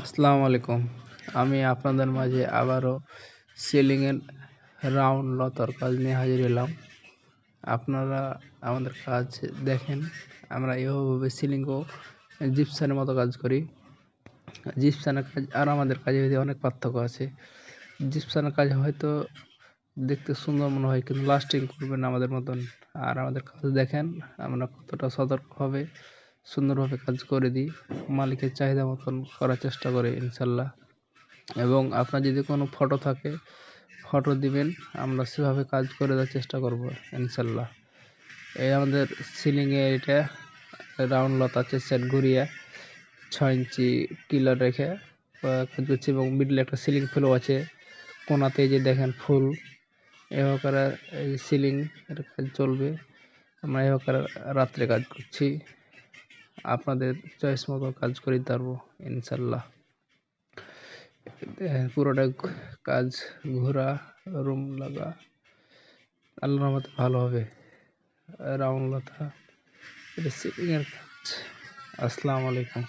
আসসালামু আলাইকুম। আমি আপনাদের মাঝে আবারও সিলিংয়ের রাউন্ড লতার কাজ নিয়ে হাজির এলাম আপনারা আমাদের কাজ দেখেন, আমরা এভাবে সিলিংও জিপসানের মতো কাজ করি। জিপসানের কাজ আর আমাদের কাজের ভিতরে অনেক পার্থক্য আছে। জিপসানের কাজ হয়তো দেখতে সুন্দর মনে হয়, কিন্তু লাস্টিং করবে না আমাদের মতন। আর আমাদের কাজ দেখেন, আমরা কতটা সতর্কভাবে সুন্দরভাবে কাজ করে দিই। মালিকের চাহিদা মতন করার চেষ্টা করে, ইনশাল্লাহ। এবং আপনার যদি কোনো ফটো থাকে, ফটো দিবেন, আমরা সেভাবে কাজ করে দেওয়ার চেষ্টা করব, ইনশাল্লাহ। এই আমাদের সিলিংয়ে এটা রাউন্ড লত আছে সেট ঘুরিয়ে ছয় ইঞ্চি কিলার রেখে কাজ করছি এবং মিডলে একটা সিলিং ফুলও আছে। কোনাতে যে দেখেন ফুল এভাবে এই সিলিং এর কাজ চলবে। আমরা এভাবে রাত্রে কাজ করছি। আপনাদের চয়েস মতো কাজ করে পারব ইনশাল্লাহ। পুরোটা কাজ ঘোরা রুম লাগা, আল্লাহর মতো ভালো হবে। রাউন্ড লতা এটা সিলিংয়ের কাজ। আসসালামু আলাইকুম।